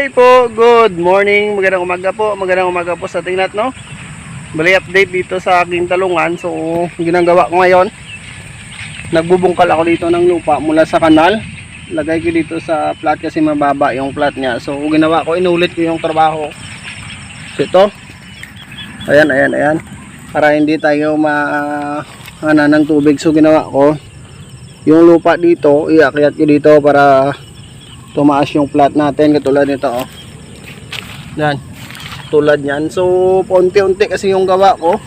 Hi po, good morning, magandang umaga po, magandang umaga po sa ating lahat, no? Bali update dito sa aking talungan, so ginagawa ko ngayon, nagbubungkal ako dito ng lupa mula sa kanal, lagay ko dito sa plat kasi mababa yung plat niya, so ginawa ko, inulit ko yung trabaho, so ito, ayan, ayan, ayan, para hindi tayo ma ana ng tubig, so ginawa ko, yung lupa dito, iakyat ko dito para tumaas yung plat natin katulad nito oh. Yan. Tulad niyan. So paunti-unti kasi yung gawa ko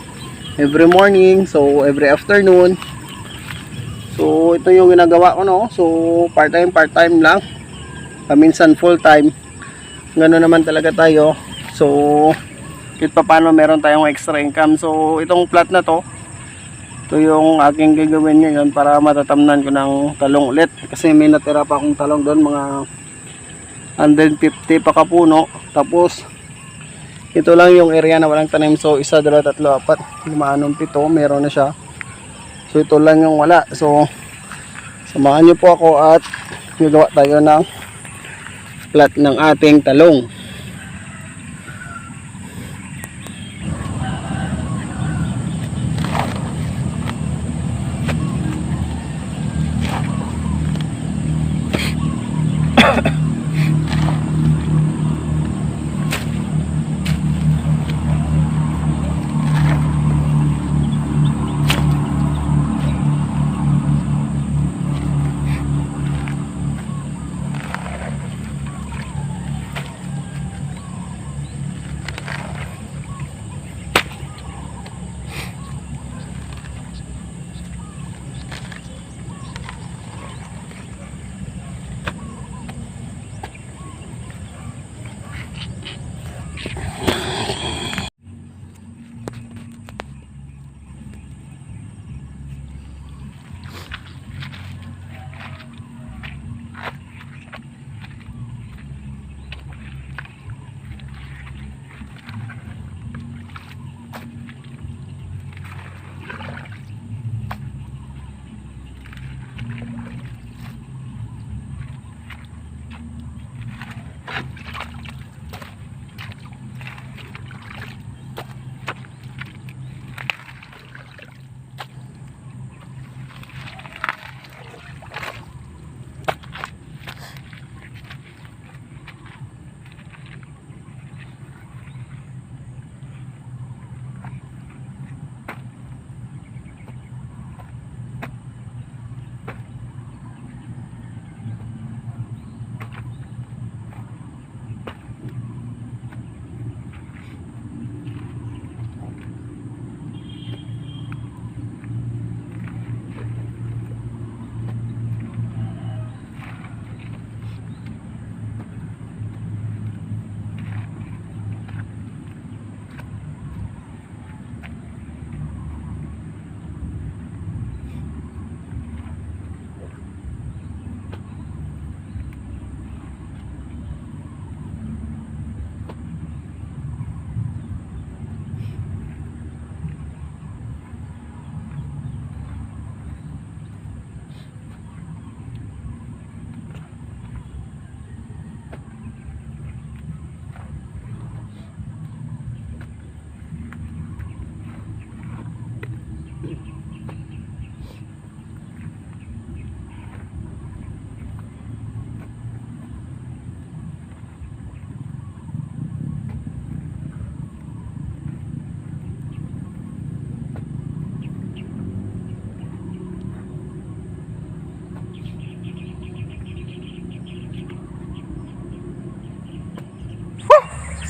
every morning, so every afternoon. So ito yung ginagawa ko no. So part-time part-time lang. Paminsan full-time. Ganoon naman talaga tayo. So kahit pa paano meron tayong extra income. So itong plat na to ito yung aking gagawin ngayon para matatamnan ko ng talong ulit. Kasi may natira pa akong talong doon mga 150 pa kapuno. Tapos ito lang yung area na walang tanim. So isa, dalawa, tatlo, apat lima, anong, pito, meron na siya. So ito lang yung wala. So samahan nyo po ako at gagawa tayo ng plat ng ating talong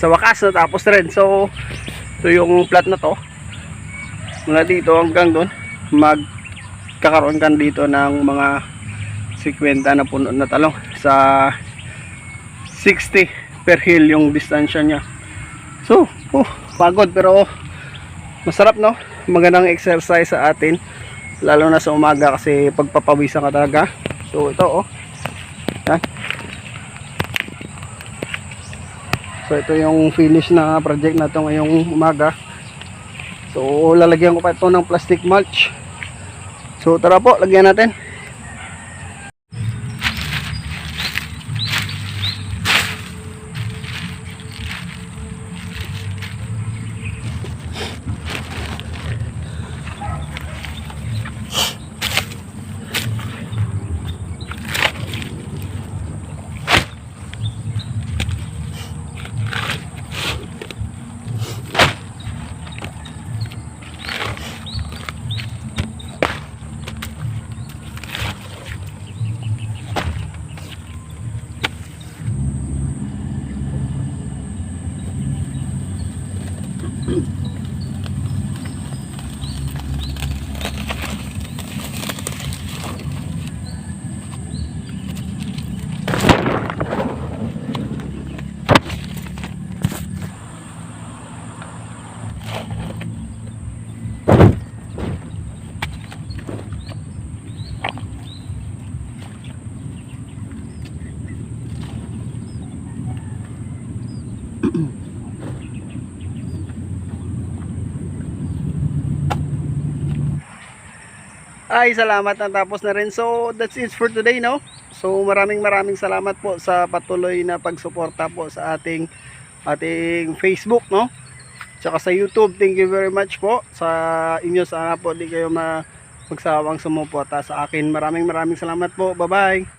sa wakas natapos rin. So ito yung plat na to mula dito hanggang doon magkakaroon ka dito ng mga 50 na puno na talong sa 60 per hill yung distansya niya. So oh, pagod pero masarap no? Magandang exercise sa atin lalo na sa umaga kasi pagpapawisan ka talaga. So ito oh. Yan. So ito yung finish na project na to ngayong umaga. So lalagyan ko pa ito ng plastic mulch. So tara po, lagyan natin. Ay, salamat na tapos na rin. So, that's it for today, no? So, maraming maraming salamat po sa patuloy na pagsuporta po sa ating ating Facebook, no? Tsaka sa YouTube, thank you very much po sa inyo. Sana po di kayo ma magsawang sumuporta sa akin. Maraming maraming salamat po. Bye-bye!